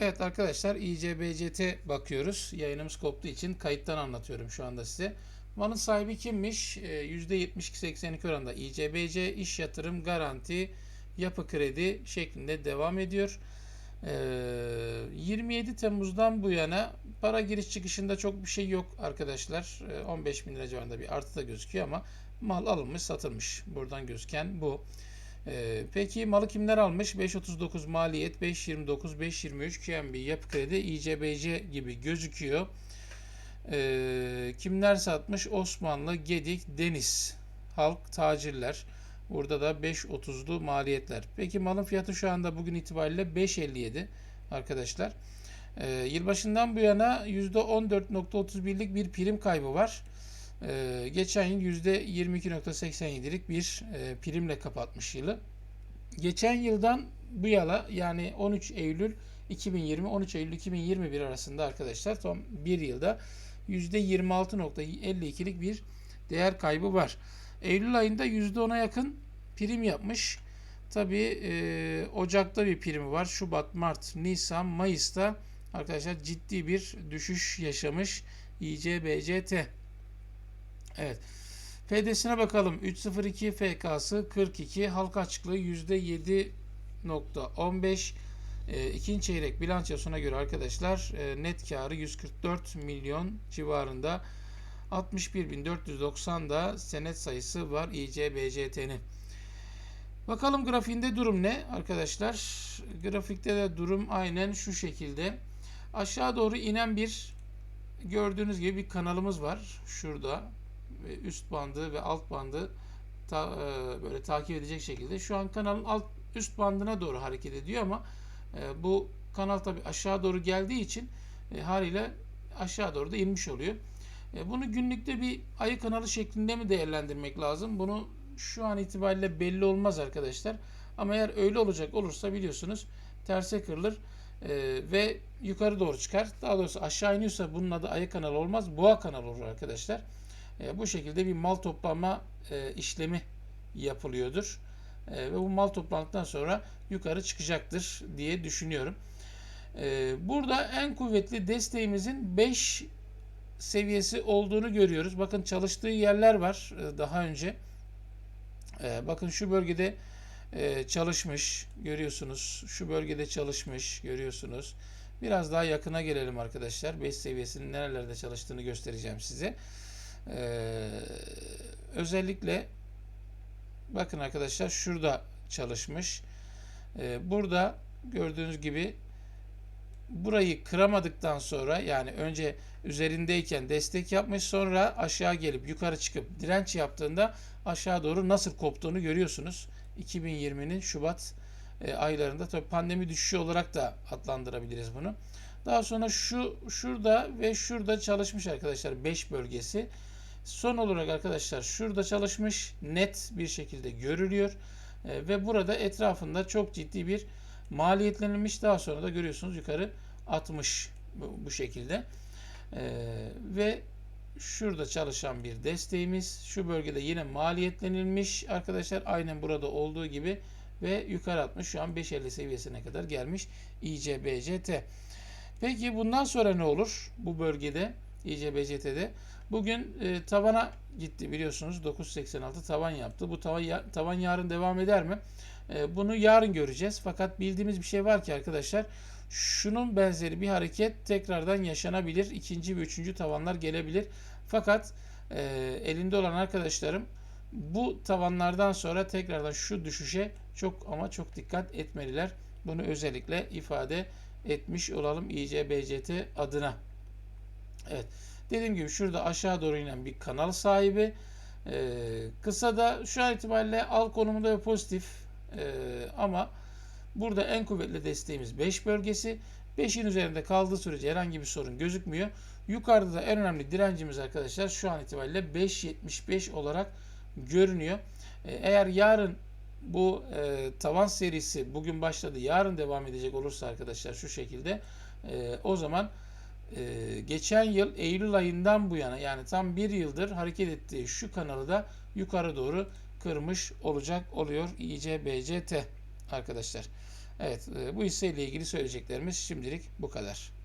Evet arkadaşlar ICBCT bakıyoruz. Yayınımız koptuğu için kayıttan anlatıyorum şu anda size. Malın sahibi kimmiş? Ee, %72-82 oranında ICBC iş yatırım garanti yapı kredi şeklinde devam ediyor. Ee, 27 Temmuz'dan bu yana para giriş çıkışında çok bir şey yok arkadaşlar. Ee, 15 bin lira civarında bir artı da gözüküyor ama mal alınmış satılmış. Buradan gözüken bu. Ee, peki malı kimler almış? 5.39 maliyet, 5.29, 5.23 QNB yapı kredi, ICBC gibi gözüküyor. Ee, kimler satmış? Osmanlı, Gedik, Deniz, Halk, Tacirler. Burada da 5.30'lu maliyetler. Peki malın fiyatı şu anda bugün itibariyle 5.57 arkadaşlar. Ee, yılbaşından bu yana %14.31'lik bir prim kaybı var. Ee, geçen yıl %22.87'lik bir e, primle kapatmış yılı. Geçen yıldan bu yana yani 13 Eylül 2020 13 Eylül 2021 arasında arkadaşlar tam bir yılda %26.52'lik bir değer kaybı var. Eylül ayında %10'a yakın prim yapmış. Tabi e, Ocak'ta bir primi var. Şubat, Mart, Nisan, Mayıs'ta arkadaşlar ciddi bir düşüş yaşamış ICBCT. Evet. FD'sine bakalım. 302 FK'sı 42. Halka açıklığı %7.15. E, ikinci çeyrek bilançosuna göre arkadaşlar e, net karı 144 milyon civarında. 61.490 da senet sayısı var ICBCT'nin. Bakalım grafiğinde durum ne arkadaşlar? Grafikte de durum aynen şu şekilde. Aşağı doğru inen bir gördüğünüz gibi bir kanalımız var. Şurada üst bandı ve alt bandı ta, e, böyle takip edecek şekilde. Şu an kanalın alt üst bandına doğru hareket ediyor ama e, bu kanal tabi aşağı doğru geldiği için e, haliyle aşağı doğru da inmiş oluyor. E, bunu günlükte bir ayı kanalı şeklinde mi değerlendirmek lazım? Bunu şu an itibariyle belli olmaz arkadaşlar. Ama eğer öyle olacak olursa biliyorsunuz terse kırılır e, ve yukarı doğru çıkar. Daha doğrusu aşağı iniyorsa bunun adı ayı kanalı olmaz. Boğa kanalı olur arkadaşlar. E, bu şekilde bir mal toplama e, işlemi yapılıyordur. E, ve bu mal toplandıktan sonra yukarı çıkacaktır diye düşünüyorum. E, burada en kuvvetli desteğimizin 5 seviyesi olduğunu görüyoruz. Bakın çalıştığı yerler var e, daha önce. E, bakın şu bölgede e, çalışmış görüyorsunuz. Şu bölgede çalışmış görüyorsunuz. Biraz daha yakına gelelim arkadaşlar. 5 seviyesinin nerelerde çalıştığını göstereceğim size. Ee, özellikle bakın arkadaşlar şurada çalışmış. Ee, burada gördüğünüz gibi burayı kıramadıktan sonra yani önce üzerindeyken destek yapmış sonra aşağı gelip yukarı çıkıp direnç yaptığında aşağı doğru nasıl koptuğunu görüyorsunuz. 2020'nin Şubat e, aylarında tabi pandemi düşüşü olarak da adlandırabiliriz bunu. Daha sonra şu şurada ve şurada çalışmış arkadaşlar 5 bölgesi. Son olarak arkadaşlar şurada çalışmış net bir şekilde görülüyor. E, ve burada etrafında çok ciddi bir maliyetlenilmiş. Daha sonra da görüyorsunuz yukarı atmış bu, bu şekilde. E, ve şurada çalışan bir desteğimiz. Şu bölgede yine maliyetlenilmiş arkadaşlar. Aynen burada olduğu gibi ve yukarı atmış. Şu an 5.50 seviyesine kadar gelmiş ICBCT. Peki bundan sonra ne olur bu bölgede ICBCT'de? Bugün e, tavana gitti biliyorsunuz 9.86 tavan yaptı. Bu tavan, tavan yarın devam eder mi? E, bunu yarın göreceğiz. Fakat bildiğimiz bir şey var ki arkadaşlar şunun benzeri bir hareket tekrardan yaşanabilir. İkinci ve üçüncü tavanlar gelebilir. Fakat e, elinde olan arkadaşlarım bu tavanlardan sonra tekrardan şu düşüşe çok ama çok dikkat etmeliler. Bunu özellikle ifade etmiş olalım ICBCT adına. Evet. Dediğim gibi şurada aşağı doğru inen bir kanal sahibi. Ee, kısa da şu an itibariyle al konumunda ve pozitif. Ee, ama burada en kuvvetli desteğimiz 5 bölgesi. 5'in üzerinde kaldığı sürece herhangi bir sorun gözükmüyor. Yukarıda da en önemli direncimiz arkadaşlar şu an itibariyle 5.75 olarak görünüyor. Ee, eğer yarın bu e, tavan serisi bugün başladı yarın devam edecek olursa arkadaşlar şu şekilde e, o zaman e, geçen yıl Eylül ayından bu yana yani tam bir yıldır hareket ettiği şu kanalı da yukarı doğru kırmış olacak oluyor ICBCT arkadaşlar. Evet, e, bu hisseyle ilgili söyleyeceklerimiz şimdilik bu kadar.